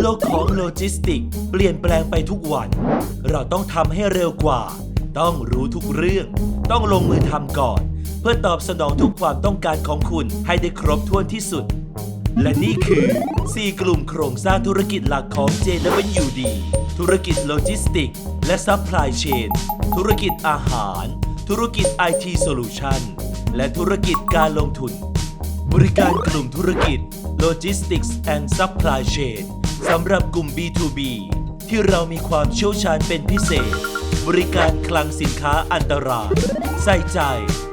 โลกของโลจิสติก เปลี่ยนแปลงไปทุกวัน เราต้องทำให้เร็วกว่า ต้องรู้ทุกเรื่อง ต้องลงมือทำก่อน เพื่อตอบสนองทุกความต้องการของคุณให้ได้ครบถ้วนที่สุด และนี่คือ 4 กลุ่มโครงสร้างธุรกิจหลักของ JWD ธุรกิจโลจิสติก และซัพพลายเชนธุรกิจอาหาร ธุรกิจ IT Solution และธุรกิจการลงทุน บริการกลุ่มธุรกิจ Logistics and Supply Chain สำหรับกลุ่ม B2B ที่เรามีความเชี่ยวชาญเป็นพิเศษ บริการคลังสินค้าอันตราย ใส่ใจ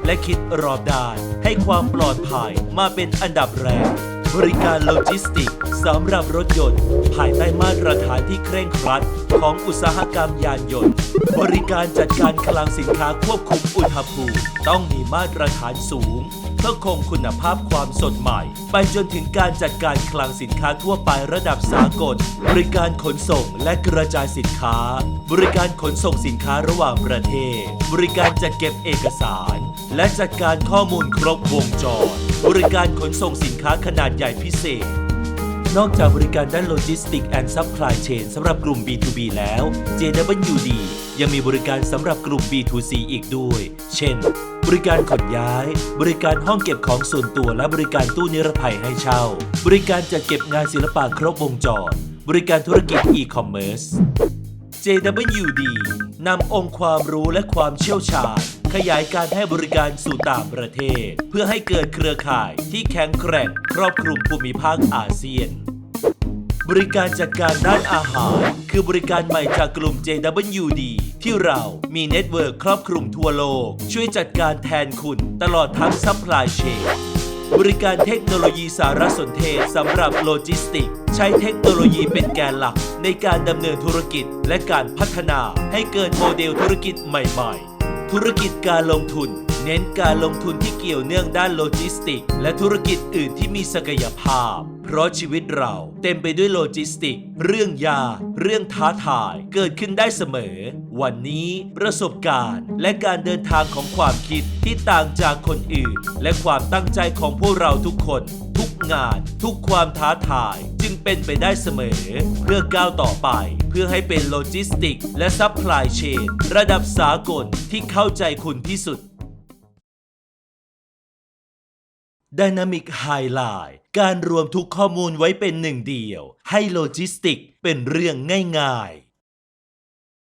และคิดรอบด้านให้ความปลอดภัยมาเป็นอันดับแรก บริการโลจิสติกสำหรับรถยนต์ ภายใต้มาตรฐานที่เคร่งครัด ของอุตสาหกรรมยานยนต์ บริการจัดการคลังสินค้าควบคุมอุณหภูมิ ต้องมีมาตรฐานสูง เพื่อคงคุณภาพความสดใหม่ ไปจนถึงการจัดการคลังสินค้าทั่วไประดับสากล บริการขนส่งและกระจายสินค้า บริการขนส่งสินค้าระหว่างประเทศ บริการจัดเก็บเอกสาร และจัดการข้อมูลครบวงจร บริการขนส่งสินค้าขนาดใหญ่พิเศษ นอกจากบริการด้านโลจิสติก and Supply Chain สำหรับกลุ่ม B2B แล้ว JWD ยังมีบริการสำหรับกลุ่ม B2C อีกด้วย เช่น บริการขนย้าย บริการห้องเก็บของส่วนตัวและบริการตู้นิรภัยให้เช่า บริการจัดเก็บงานศิลปะครบวงจร บริการธุรกิจ e-commerce JWD นำองค์ความรู้และความเชี่ยวชาญ ขยายการให้บริการสู่ต่างประเทศ เพื่อให้เกิดเครือข่ายที่แข็งแกร่งครอบคลุมภูมิภาคอาเซียน บริการจัดการด้านอาหาร คือบริการใหม่จากกลุ่ม JWD ที่เรามีเน็ตเวิร์คครอบคลุมทั่วโลก ช่วยจัดการแทนคุณตลอดทั้งซัพพลายเชนบริการเทคโนโลยีสารสนเทศสำหรับโลจิสติก ใช้เทคโนโลยีเป็นแกนหลักในการดำเนินธุรกิจและการพัฒนาให้เกิดโมเดลธุรกิจใหม่ ๆ ธุรกิจการลงทุน เน้นการลงทุนที่เกี่ยวเนื่องด้านโลจิสติก และธุรกิจอื่นที่มีศักยภาพ เพราะชีวิตเราเต็มไปด้วยโลจิสติก เรื่องยากเรื่องท้าทาย เกิดขึ้นได้เสมอ วันนี้ประสบการณ์ และการเดินทางของความคิดที่ต่างจากคนอื่น และความตั้งใจของพวกเราทุกคน ทุกงาน ทุกความท้าทาย จึงเป็นไปได้เสมอ เพื่อก้าวต่อไป เพื่อให้เป็นโลจิสติก และซัพพลายเชนระดับสากลที่เข้าใจคุณที่สุด Dynamic Highline การรวมทุกข้อมูลไว้เป็นหนึ่งเดียว ให้โลจิสติกเป็นเรื่องง่ายๆ